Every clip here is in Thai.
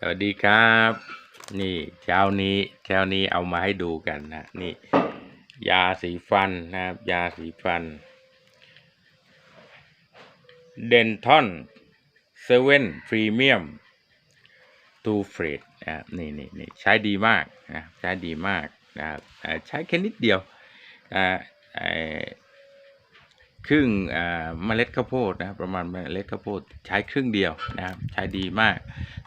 สวัสดีครับ นี่เช้านี้เช้านี้เอามาให้ดูกันนะนี่ ยาสีฟันนะครับ ยาสีฟัน เดนทอนเซเว่นพรีเมียมทูเฟรดนะครับนี่นี่นี่ใช้ดีมากนะใช้ดีมากนะครับใช้แค่นิดเดียวอ่า ครึ่งอ่าเมล็ดข้าวโพดนะครับประมาณเมล็ดข้าวโพดใช้ครึ่งเดียวนะครับ ใช้ดีมาก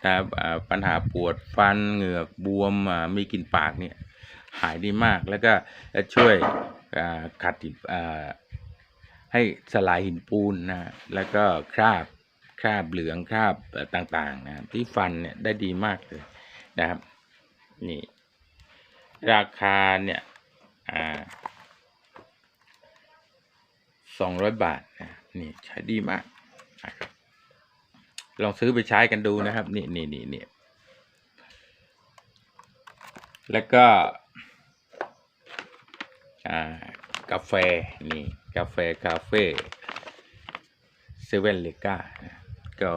นะครับอ่ปัญหาปวดฟันเหงือกบวมมีกลิ่นปากเนี่ยหายดีมากแล้วก็ช่วยขัดให้สลายหินปูนนะแล้วก็คราบคราบเหลืองคราบต่างๆนะที่ฟันเนี่ยได้ดีมากเลยนะครับนี่ราคาเนี่ยอ่า สองร้อยบาทนะนี่ใช้ดีมากนะครับลองซื้อไปใช้กันดูนะครับ นี่นี่นี่นี่แล้วก็กาแฟนี่กาแฟคาเฟ่เซเว่นเลกาก็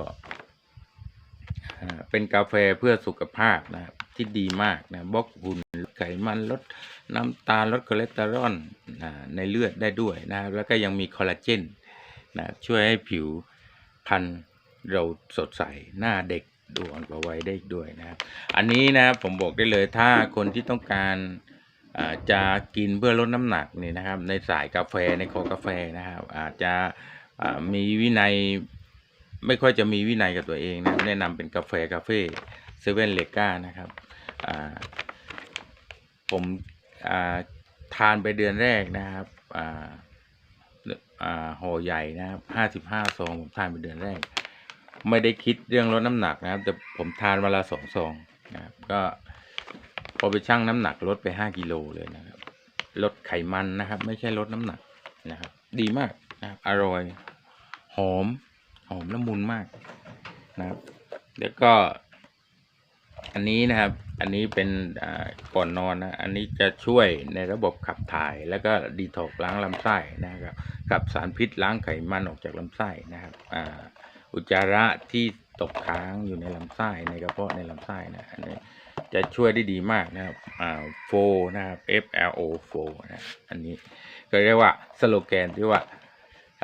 เป็นกาแฟเพื่อสุขภาพนะครับที่ดีมากนะบล็อกหุ่น ไขมันลดน้ำตาลลดคอเลสเตอรอลในเลือดได้ด้วยนะครับแล้วก็ยังมีคอลลาเจนนะช่วยให้ผิวพรรณเราสดใสหน้าเด็กดูอ่อนกว่าวัยได้อีกด้วยนะครับ อันนี้นะผมบอกได้เลยถ้าคนที่ต้องการจะกินเพื่อลดน้ำหนักนี่นะครับ ในสายกาแฟในคอกาแฟนะครับ อาจจะมีวินัยไม่ค่อยจะมีวินัยกับตัวเองนะแนะนำเป็นกาแฟคาเฟ่เซเว่นเลก้านะครับ ผมทานไปเดือนแรกนะครับอ่อห่อใหญ่นะครับห้าสิบห้าซองผมทานไปเดือนแรก ไม่ได้คิดเรื่องลดน้ำหนักนะครับ แต่ผมทานเวลาสองซองนะครับก็พอไปชั่งน้ำหนักลดไปห้ากิโลเลยนะครับ ลดไขมันนะครับ ไม่ใช่ลดน้ำหนักนะครับ ดีมากนะครับ อร่อย หอม หอมละมุนมากนะครับ แล้วก็ อันนี้นะครับ อันนี้เป็นก่อนนอนนะ อันนี้จะช่วยในระบบขับถ่าย แล้วก็ดีท็อกล้างลำไส้นะครับขับสารพิษล้างไขมันออกจากลำไส้นะครับออุจจาระที่ตกค้างอยู่ในลำไส้ในกระเพาะในลำไส้นะอันนี้จะช่วยได้ดีมากนะครับอ่าโฟนะครับ F L O โฟนะอันนี้ก็เรียกว่าสโลแกนที่ว่า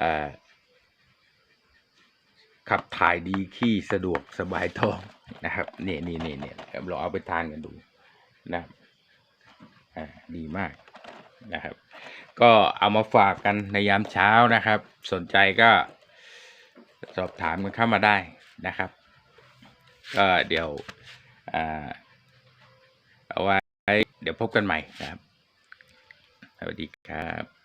อ่า ขับถ่ายดีขี้สะดวกสบายท้องนะครับนี่นี่นี่เนี่ยเราเอาไปทานกันดูนะครับอ่าดีมากนะครับ ก็เอามาฝากกันในยามเช้านะครับ สนใจก็สอบถามกันเข้ามาได้นะครับ ก็เดี๋ยวอ่าเอาไว้เดี๋ยวพบกันใหม่นะครับ สวัสดีครับ